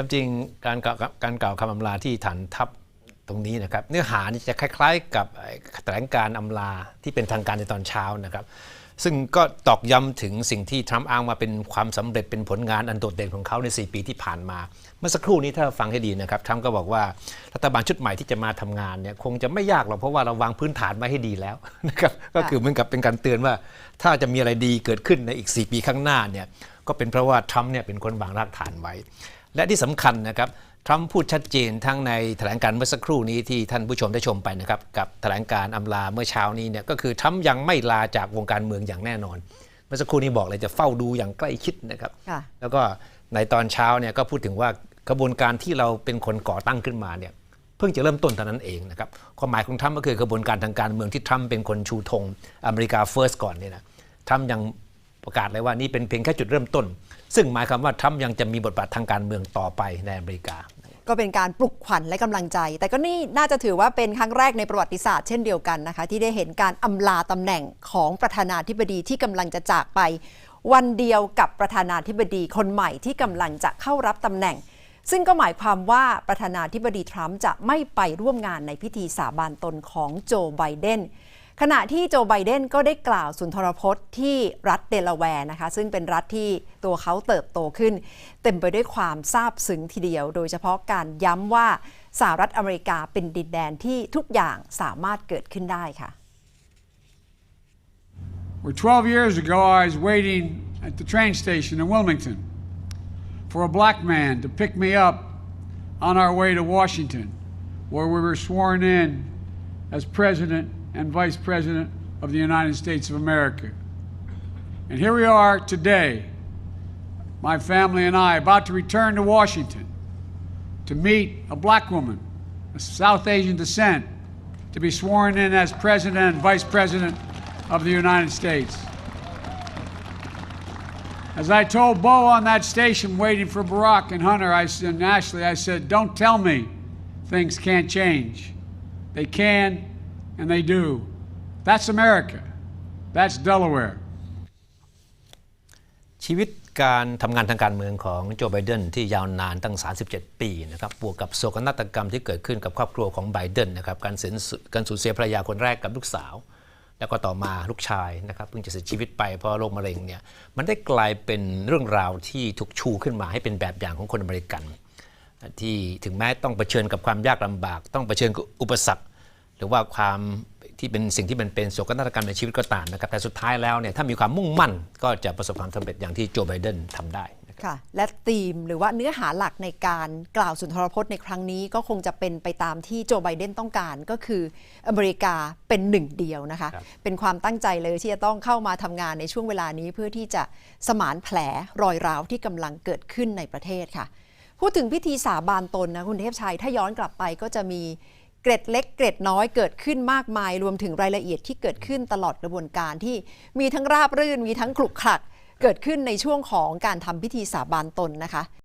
ความจริงการกล่าวการกล่าวคำอำลาที่ฐานทัพตรงนี้นะครับ เนื้อหานี่จะคล้าย ๆ กับแถลงการอำลาที่เป็นทางการในตอนเช้านะครับ ซึ่งก็ตอกย้ำถึงสิ่งที่ทรัมป์อ้างมาเป็นความสำเร็จเป็นผลงานอันโดดเด่นของเขาใน 4 ปีที่ผ่านมา เมื่อสักครู่นี้ถ้าฟังให้ดีนะครับทรัมป์ก็บอกว่ารัฐบาลชุดใหม่ที่จะมาทำงานเนี่ยคงจะไม่ยากหรอกเพราะว่าเราวางพื้นฐานไว้ให้ดีแล้วนะครับก็คือเหมือนกับเป็นการเตือนว่า ถ้าจะมีอะไรดีเกิดขึ้นในอีก 4 ปีข้างหน้าเนี่ยก็เป็นเพราะว่าทรัมป์เนี่ยเป็นคนวางรากฐานไว้ และที่สำคัญนะครับทรัมป์พูดชัดเจนทั้งในแถลงการเมื่อสักครู่นี้ที่ท่านผู้ชมได้ชมไปนะครับกับแถลงการอำลาเมื่อเช้านี้เนี่ยก็คือทรัมป์ยังไม่ลาจากวงการเมืองอย่างแน่นอน เมื่อสักครู่นี้บอกเลยจะเฝ้าดูอย่างใกล้ชิดนะครับค่ะแล้วก็ในตอนเช้าเนี่ยก็พูดถึงว่ากระบวนการที่เราเป็นคนก่อตั้งขึ้นมาเนี่ยเพิ่งจะเริ่มต้นเท่านั้นเองนะครับความหมายของทรัมป์ก็คือกระบวนการทางการเมืองที่ทรัมป์เป็นคนชูธงอเมริกาเฟิร์สก่อนเนี่ยนะทรัมป์ยัง ประกาศเลยว่านี่เป็นเพียงแค่จุดเริ่มต้น ซึ่งหมายความว่าทรัมป์ยังจะมีบทบาททางการเมืองต่อไปในอเมริกา ก็เป็นการปลุกขวัญและกำลังใจ แต่ก็นี่น่าจะถือว่าเป็นครั้งแรกในประวัติศาสตร์เช่นเดียวกันนะคะ ที่ได้เห็นการอำลาตำแหน่งของประธานาธิบดีที่กำลังจะจากไป วันเดียวกับประธานาธิบดีคนใหม่ที่กำลังจะเข้ารับตำแหน่ง ซึ่งก็หมายความว่าประธานาธิบดีทรัมป์จะไม่ไปร่วมงานในพิธีสาบานตนของโจไบเดน ขณะที่โจไบเดนก็ได้กล่าวสุนทรพจน์ที่รัฐเดลาแวร์นะคะ ซึ่งเป็นรัฐที่ตัวเขาเติบโตขึ้น เต็มไปด้วยความซาบซึ้งทีเดียว โดยเฉพาะการย้ำว่าสหรัฐอเมริกาเป็นดินแดนที่ทุกอย่างสามารถเกิดขึ้นได้ค่ะ Where 12 years ago, I was waiting at the train station in Wilmington for a black man to pick me up on our way to Washington, where we were sworn in as President and Vice President of the United States of America. And here we are today, my family and I, about to return to Washington to meet a black woman of South Asian descent to be sworn in as President and Vice President of the United States. As I told Bo on that station waiting for Barack and Hunter I, said- and Ashley, I said, Don't tell me things can't change. They can, and they do. That's America. That's Delaware. ชีวิตการทำงานทางการเมืองของโจไบเดนที่ยาวนานตั้ง 37 ปีนะครับบวกกับโศกนาฏกรรมที่เกิดขึ้นกับครอบครัวของไบเดนนะครับการเสียการสูญเสียภรรยาคนแรกกับลูกสาว แล้วก็ต่อมาลูกชายนะครับเพิ่งจะเสียชีวิตไปเพราะโรคมะเร็งเนี่ยมันได้กลายเป็นเรื่องราวที่ถูกชูขึ้นมาให้เป็นแบบอย่างของคนอเมริกัน ที่ถึงแม้ต้องเผชิญกับความยากลำบาก ต้องเผชิญกับอุปสรรค หรือว่าความที่เป็นสิ่งที่มันเป็นโศกนาฏกรรมในชีวิตก็ตามนะครับ แต่สุดท้ายแล้วเนี่ยถ้ามีความมุ่งมั่นก็จะประสบความสำเร็จอย่างที่โจไบเดนทำได้นะครับค่ะและธีมหรือว่าเนื้อหาหลักในการกล่าวสุนทรพจน์ในครั้งนี้ก็คงจะเป็นไปตามที่โจไบเดนต้องการก็คืออเมริกาเป็นหนึ่งเดียวนะคะครับเป็นความตั้งใจเลยที่จะต้องเข้ามาทำงานในช่วงเวลานี้เพื่อที่จะสมานแผลรอยร้าวที่กำลังเกิดขึ้นในประเทศค่ะ พูดถึงพิธีสาบานตนนะคุณเทพชัยถ้าย้อนกลับไปก็จะมี เกร็ดเล็กเกร็ดน้อยเกิดขึ้นมากมาย รวมถึงรายละเอียดที่เกิดขึ้นตลอดกระบวนการที่มีทั้งราบรื่นมีทั้งขลุกขลัก เกิดขึ้นในช่วงของการทำพิธีสาบานตนนะคะ